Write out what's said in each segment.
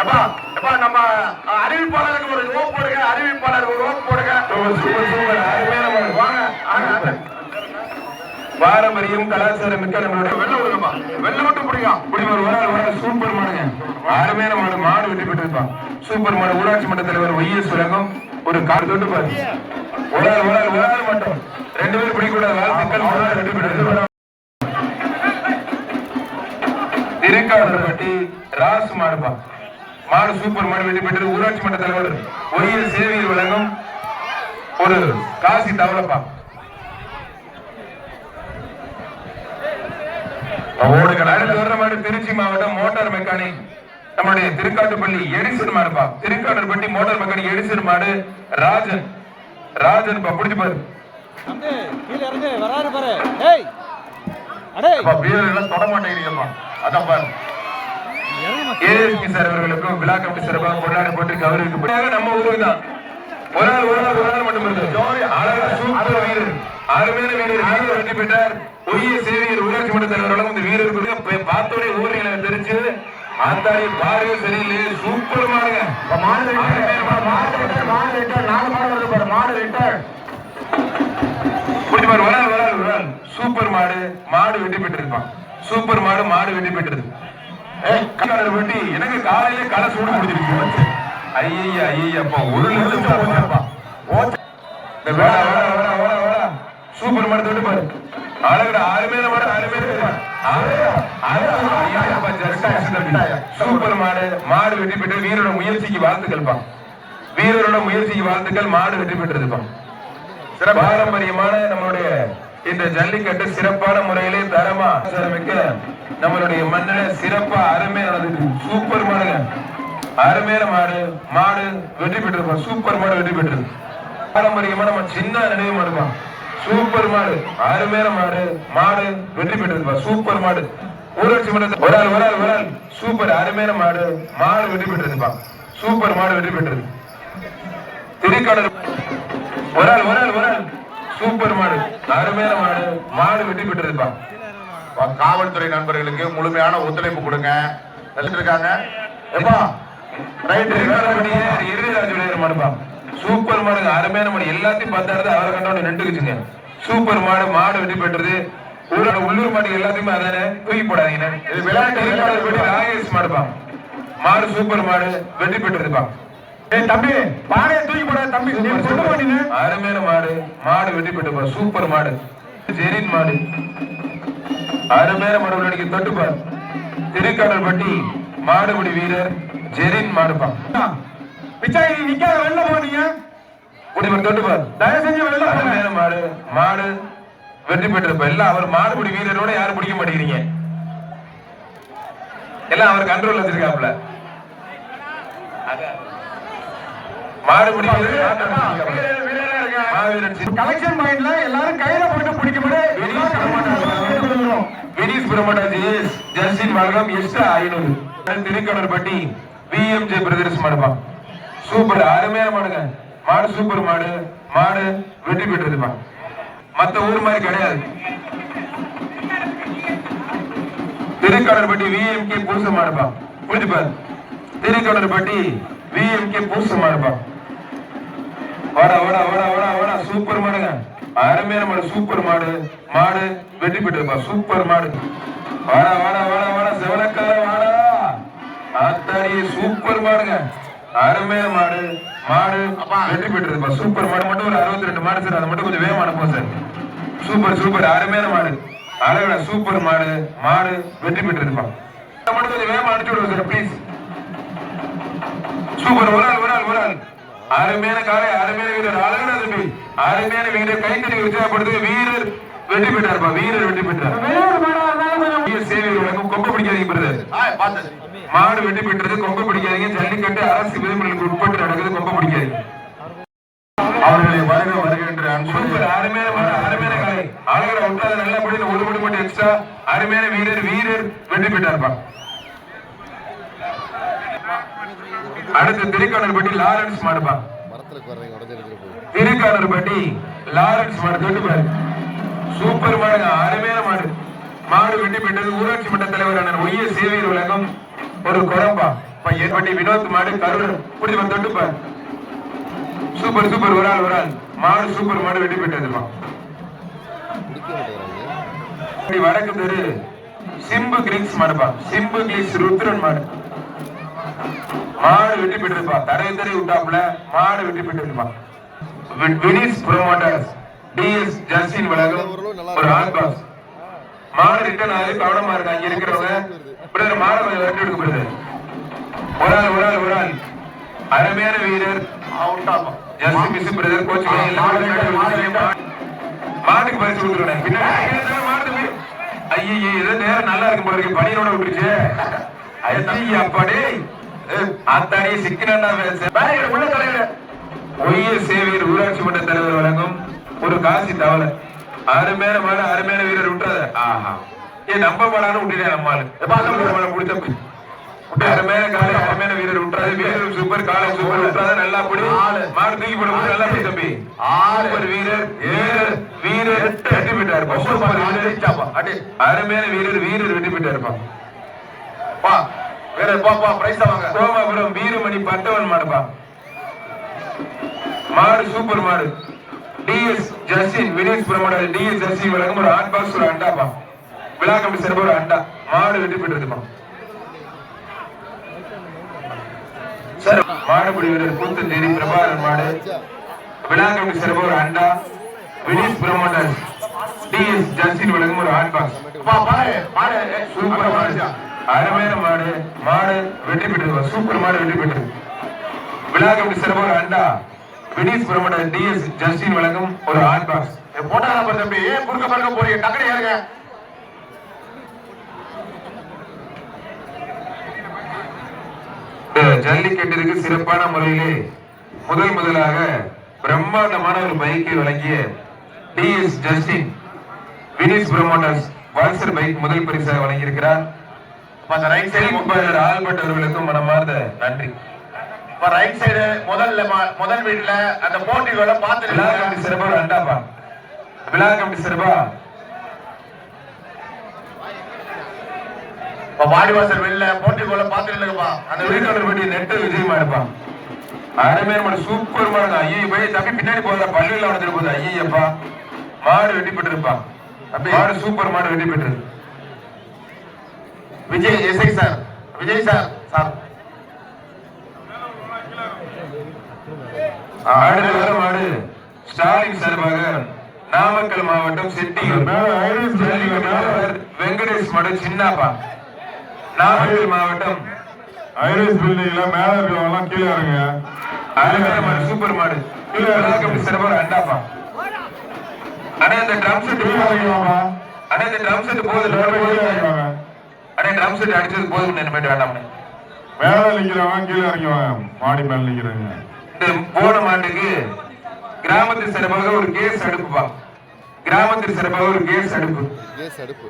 எப்பா எப்பா நம்ம அறிவிப்பாளருக்கு ஒரு ஓப் போடுங்க அறிவிப்பாளர் ஒரு ஓப் போடுங்க. சூப்பர் சூப்பர் வாங்க ஆங்க. பாரம்பரியம் கலாச்சாரம் மிக்க நம்மளுடைய வெள்ள விடுங்கப்பா வெள்ள விட்டு பிடிங்க இப்படி ஒரு ஒரு ஆள் ஒரு சூப்பர் மாடுங்க. அருமையான மாடு மாடு வெற்றி பெற்றிருப்பான் சூப்பர் மாடு ஊராட்சி மன்ற தலைவர் ஒய்எஸ் உலகம் ஒரு கார் தொட்டு பாரு. ஒரு ஆள் ஒரு ஆள் ஒரு ஆள் மட்டும். ரெண்டு பேரும் பிடிக்கூடாது வாழ்த்துக்கள் ஒரு ஆள் வெற்றி பெற்றது திருக்காவலப்பட்டி ராசு மாடுப்பா. மாடு சூப்பர் மாடு வெற்றி பெற்றது. ஊராட்சி மன்ற தலைவர் ஒய்எஸ் சேவையில் வழங்கும் ஒரு காசி தவளப்பா. ஓடுகள். அடுத்து வர்ற மாடு திருச்சி மாவட்டம் மோட்டார் மெக்கானிக். நம்மளுடைய திருக்காட்டுப்பள்ளி எடிசன் மாடுப்பா. திருக்காட்டுப்பட்டி மோட்டார் மெக்கானிக் எடிசன் மாடு ராஜன். ராஜன் பா பிடிச்சு பாரு. தம்பி கீழே இறங்கு வராரு பாரு. ஏய் அடே அப்பா வீரர் எல்லாம் தொட மாட்டேங்கிறீங்கப்பா. அதான் பாரு. ஏஎஸ்பி சார் அவர்களுக்கும் விழா கமிட்டி சிறப்பாக கொண்டாடி போட்டு கௌரவிக்கப்பட்டாங்க நம்ம ஊருக்கு தான். ஒரு ஆள் ஒரு ஆள் ஒரு ஆள் மட்டும் இருக்கு அழகா சூப்பர் வீரர். அருமையான வீரர் வீரர் வெற்றி பெற்றார். ஒய்ய சேவையர் ஊராட்சி மன்ற தலைவர்களும் இந்த வீரருக்கு பார்த்தோடே ஊரில் தெரிஞ்சு ஆந்தாடி பாருங்க சரியில்லை சூப்பர் மாடுங்க. மாடு ரிட்டர் மாடு. ரிட்டர் நாலு மாடு வருது பாரு மாடு பாரு ஆள் சூப்பர் மாடு மாடு வெற்றி பெற்றிருப்பான். சூப்பர் மாடு மாடு வெற்றி பெற்றது ஏய், எனக்கு காலையில களை சூடு முடிஞ்சிருக்கு ஐயா ஐயா அப்பா ஒரு லட்சம் சூப்பர் மாடு தொட்டு பாரு. அழகுடா ஆறு பேர் மாடு. ஆறு பேர் சூப்பர் மாடு மாடு வெற்றி பெற்று வீரோட முயற்சிக்கு வாழ்த்துக்கள்ப்பா. வீரரோட முயற்சிக்கு வாழ்த்துக்கள் மாடு வெற்றி பெற்றிருப்பான் சிறப்பு. பாரம்பரியமான நம்மளுடைய இந்த ஜல்லிக்கட்டு சிறப்பான முறையிலே தரமா சிறமிக்க நம்மளுடைய மண்ணில சிறப்பா அருமையானது சூப்பர் மாடுங்க. அருமையான மாடு மாடு வெற்றி பெற்றிருப்போம் சூப்பர் மாடு வெற்றி பெற்றது. பாரம்பரியமா நம்ம சின்ன நினைவு மாடுமா சூப்பர் மாடு அருமையான மாடு மாடு வெற்றி பெற்றிருப்பா. சூப்பர் மாடு. ஊராட்சி மன்ற ஒரு ஆள் ஒரு ஆள் ஒரு ஆள். சூப்பர் அருமையான மாடு மாடு வெற்றி பெற்றிருப்பா. சூப்பர் மாடு வெற்றி பெற்றது. திருக்கடல் ஒரு ஆள் ஒரு ஆள் ஒரு ஆள். சூப்பர் மாடு அருமையான மாடு. மாடு வெற்றி பெற்றிருப்பா. காவல்துறை நண்பர்களுக்கு முழுமையான ஒத்துழைப்பு கொடுங்க. இருக்காங்க எப்பா ரைட் இறுதிராஜ் விளையாட மாடுப்பா சூப்பர் மாடுங்க அருமையான மாடு. எல்லாத்தையும் பார்த்தாரு அவரை கண்டோட நின்றுக்குச்சுங்க சூப்பர் மாடு மாடு வெற்றி பெற்றது. ஊரோட உள்ளூர் மாடு எல்லாத்தையுமே அதானே தூக்கி போடாதீங்க. இது விளையாட்டு விளையாட்டு வெட்டி ராகேஷ் மாடுப்பா மாடு சூப்பர் மாடு வெற்றி பெற்றிருப்பான் தம்பி பானையை தூக்கி போட தம்பி. நீ சொல்ல மாட்டீங்க அருமையான மாடு. மாடு வெட்டி பெற்றுப்பா சூப்பர் மாடு. ஜெரின் மாடு. அருமையான மாடு. விளையாடிக்கு தொட்டுப்பார் திருக்காடல் பட்டி மாடுபிடி வீரர் ஜெரின் மாடுப்பா. பிச்சாய் நீ நிக்காத வெளில போனீங்க குடிமர் தொட்டுப்பார் தயவு செஞ்சு வெளில அருமையான மாடு. மாடு வெற்றி பெற்றிருப்பா எல்லாம் அவர் மாடுபிடி வீரரோட யாரும் பிடிக்க மாட்டேங்கிறீங்க. எல்லாம் அவர் கண்ட்ரோல் வச்சிருக்காப்ல சி- கலெக்ஷன் பாயிண்ட்ல எல்லாரும் கையில போட்டு பிடிக்கும்போது வினீஸ் பிரமடாஜி ஜஸ்டின் வழங்கம் எக்ஸ்ட்ரா ஐநூறு திருக்கடர் பட்டி பிஎம்ஜே பிரதர்ஸ் மாடுப்பா சூப்பர் அருமையான மாடுங்க மாடு சூப்பர் மாடு மாடு வெற்றி பெற்றதுப்பா மத்த ஊர் மாதிரி கிடையாது திருக்கடற்பட்டி விஎம்கே பூச மாடுப்பா புரிஞ்சு பாரு திருக்கடற்பட்டி விஎம்கே பூச மாடுப்பா வாடா வாடா வாடா வாடா வாடா. சூப்பர் மாடுங்க. அருமையான மாடு சூப்பர் மாடு. மாடு வெற்றி பெற்றிருப்பா சூப்பர் மாடு. வாடா வாடா வாடா வாடா. செவலக்கார வாடா. ஆத்தாடி சூப்பர் மாடுங்க. அருமையான மாடு. மாடு வெற்றி பெற்றிருப்பா சூப்பர் மாடு மட்டும் ஒரு அறுபத்தி ரெண்டு மாடு சார். அதை மட்டும் கொஞ்சம் வேகமா அனுப்புவோம் சார். Super super. அருமையான மாடு. அழகா சூப்பர் மாடு. மாடு வெற்றி பெற்றிருப்பா அதை மட்டும் கொஞ்சம் வேகமா அனுப்பிச்சு விடுவோம் சார் ப்ளீஸ் சூப்பர். ஒரு ஆள் ஒரு ஆள் ஒரு ஆள். அருமையான காலை அருமையான வீரர் அழகான தம்பி. அருமையான வீரர் கைத்தறி உற்சாகப்படுத்து வீரர் வெற்றி பெற்றார்ப்பா வீரர் வெற்றி பெற்றார். சேவை வழங்கும் கொம்ப பிடிக்காதீங்க பிரதர் மாடு வெட்டி பெற்றது கொம்ப பிடிக்காதீங்க. ஜல்லிக்கட்டு அரசு விதிமுறைகளுக்கு உட்பட்டு நடக்குது கொம்ப பிடிக்காதீங்க. அவர்களை வருக வருகின்ற சூப்பர் அருமையான மாடு அருமையான காலை. அழகா விட்டாத நல்லபடி ஒரு மணி மட்டும் எக்ஸ்ட்ரா அருமையான வீரர் வீரர் வெற்றி பெற்றார்ப்பா. அடுத்து திருக்கணர்பட்டி லாரன்ஸ் போய். திருக்கானூர்பட்டி லாரன்ஸ் மாடு தொட்டு பாரு சூப்பர் மாடுங்க அருமையான மாடு. மாடு வெட்டி பெற்றது ஊராட்சி மன்ற தலைவர் அண்ணன் ஒய்ய சேவையர் உலகம் ஒரு குரம்பா. ஏற்பட்டி வினோத் மாடு கருண் புரிஞ்சு தொட்டுப்பா சூப்பர் சூப்பர் ஒரு ஆள் ஒரு ஆள். மாடு சூப்பர் மாடு வெட்டி இப்படி வடக்கு தெரு சிம்பு கிரிக்ஸ் மாடுப்பா. சிம்பு கிரிக்ஸ் ருத்ரன் மாடு. மாடு வெட்டி போயிட்டுருப்பா தரை தரை விட்டாப்புல மாடு வெட்டி போயிட்டுருப்பா வினிஸ் ப்ரோமோட்டர்ஸ் டிஎஸ் ஜஸ்டின் வழங்கும் ஒரு ஹாட் பாஸ். மாடு ரிட்டர்ன் ஆகி கவனமா இருக்கு. அங்க இருக்கிறவங்க பிரதர் மாடு கொஞ்சம் வெட்டி எடுக்க பிரதர் ஒரு ஆள் ஒரு ஆள் ஒரு ஆள். அருமையான வீரர். ஜஸ்டின் மிஸ் பிரதர் கோச் மாட்டுக்கு பரிசு கொடுத்துருவேன் பின்னாடி மாடு ஐயே ஏதோ நேரம் நல்லா இருக்கும் போல இருக்கு. பனியோட விட்டுருச்சு. ஐயா அப்பாடே அத்தாடி சிக்கனா உள்ள ஒய்ய சேவையர் ஊராட்சி மன்ற தலைவர் வழங்கும் ஒரு காசி தவளை. அருமையான மாடு அருமையான வீரர் விட்டுறாத. ஆஹா. ஏ நம்ப மாடான்னு விட்டுட்டேன் எப்பா முடிச்ச அருமையான காலை அருமையான வீரர் விட்டுறாது. வீரர் சூப்பர் காலை சூப்பர் விட்டுறாத. நல்லா போடு. மாடு தூக்கி போட நல்லா போய் தம்பி. சூப்பர் வீரர் வீரர் வீரர். வெட்டி வீரர். அருமையான வீரர் வீரர் வெட்டி விட்டாருப்பா பா. வேற பாப்பா பிரைஸ் வாங்க. சோமாபுரம் வீரமணி பட்டவன் மாடுப்பா. மாடு சூப்பர் மாடு. TS Justin Vinesh promoter TS Justin வழங்கும் ஒரு ஹாட் பாக்ஸ் ஒரு அண்டாப்பா. விழா கம்பி சிறப்பு ஒரு அண்டா. மாடு வெட்டி பெற்றதுப்பா. சார் மாடுபிடி வீரர் கூத்து தேடி பிரபாகரன் மாடு. விழா கம்பி சிறப்பு ஒரு அண்டா. வினேஷ் பிரமோடர் டிஎஸ் ஜஸ்டின் வழங்கும் ஒரு ஹாட் பாக்ஸ் சூப்பர் மாடு. அருமையான மாடு மாடு வெற்றி பெற்றது. சூப்பர் மாடு வெற்றி பெற்றது. விழா கமிட்டி சிறப்பாக அண்டா வினீஸ் பிரமணர் டிஎஸ் ஜஸ்டின் வழங்கும் ஒரு ஆட் பாக்ஸ் நம்ம தம்பி. ஏன் குறுக்க பறக்க போறீங்க. டக்குனு ஏறுங்க. ஜல்லிக்கட்டிற்கு சிறப்பான முறையிலே முதல் முதலாக பிரம்மாண்டமான ஒரு பைக்கை வழங்கிய டிஎஸ் ஜஸ்டின் வினீஸ் பிரமோட்டர்ஸ் வால்சர் பைக் முதல் பரிசாக வழங்கியிருக்கிறார். இப்ப ரைட் சைடு செயல்பாளர் ஆல்பர்ட் அவர்களுக்கும் மனமார்ந்த நன்றி. இப்ப ரைட் சைடு முதல்ல முதல் வீட்டுல அந்த போட்டிகளை விழா பாத்துட்டு கமிட்டி சிறப்பா ஒரு அண்டாப்பா விழா கமிட்டி சிறப்பா? இப்ப வாடிவாசல் வெளில போட்டிகளை பாத்துட்டு இல்லப்பா அந்த வீட்டு வீட்டோட படி நெட்டு விஜய் மாடுப்பான் அருமையான மாடு சூப்பர் மாடு ஐயோ போய் தம்பி பின்னாடி போதா பள்ளியில வந்துட்டு போகுது. ஐயப்பா மாடு வெட்டி பெற்றிருப்பான். மாடு சூப்பர் மாடு வெட்டி பெற்றது. Vijay SI sir. Vijay sir sir. அடுத்த வர மாடு ஸ்டாலின் சார்பாக நாமக்கல் மாவட்டம் செட்டியூர். வெங்கடேஷ் மாடு சின்னப்பா. நாமக்கல் மாவட்டம். ஐரிஸ் பில்டிங்ல மேல இருக்கவங்க எல்லாம் கீழே இறங்க அழகான மாடு சூப்பர் மாடு. கபடி சிறப்பாக அண்டாப்பா. அண்ணா இந்த ட்ரம் செட் கீழே அண்ணா இந்த ட்ரம் செட் போதும் அண்ணா ட்ரம் செட் அடிச்சது போதும் நினைப்பிட்டு வேண்டாம். மேல நிக்கிறவங்க கீழே இறங்கிவாங்க மாடி மேல நிக்கிறவங்க. இந்த போன மாட்டுக்கு கிராமத்தின் சிறப்பாக ஒரு கேஸ் அடுப்புப்பா. கிராமத்தின் சிறப்பாக ஒரு கேஸ் அடுப்பு. கேஸ் அடுப்பு.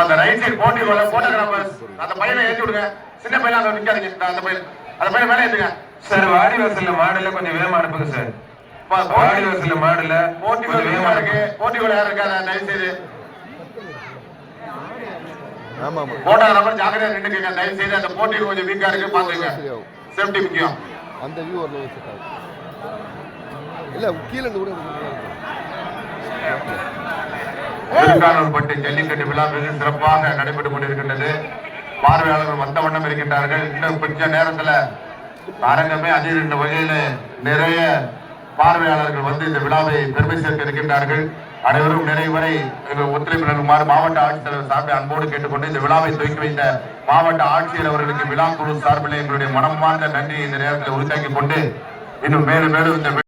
அந்த ரைட் சைடு போட்டிகளை போட்டோகிராஃபர்ஸ் அந்த பையனை ஏத்தி விடுங்க. சின்ன பையன் அங்க நிக்காதீங்க அந்த பையன். அந்த பையன் மேல ஏத்துங்க. சார் வாடி வாசல்ல மாடுல கொஞ்சம் வேகமா அனுப்புங்க சார் வாடி போட்டி வாசல்ல மாடுல கொஞ்சம் வேகமா இருக்கு. போட்டிகள் யாரும் இருக்காத தயவு செய்து ஆமா ஆமா. போட்டோகிராஃபர் ஜாக்கிரதையா நின்னுக்கங்க. தயவு செய்து அந்த போட்டி கொஞ்சம் வீக்கா இருக்கு பாத்துங்க சேஃப்டி முக்கியம். அந்த வியூ வரல செட் ஆகும் இல்ல கீழே இருந்து கூட திருக்கானூர்பட்டு ஜல்லிக்கட்டு விழா வெகு சிறப்பாக நடைபெற்றுக் கொண்டிருக்கின்றது. பார்வையாளர்கள் வந்த வண்ணம் இருக்கின்றார்கள். இன்னும் கொஞ்ச நேரத்துல அரங்கமே அதிர்ந்த வகையில நிறைய பார்வையாளர்கள் வந்து இந்த விழாவை பெருமை சேர்க்க இருக்கின்றார்கள். அனைவரும் நிறைவரை எங்கள் ஒத்துழைப்பு நல்குமாறு மாவட்ட ஆட்சித்தலைவர் சார்பில் அன்போடு கேட்டுக்கொண்டு இந்த விழாவை துவக்கி வைத்த மாவட்ட ஆட்சியர் அவர்களுக்கு விழா குழு சார்பில் எங்களுடைய மனமார்ந்த நன்றியை இந்த நேரத்தில் உரித்தாக்கிக் கொண்டு இன்னும் மேலும் மேலும் இந்த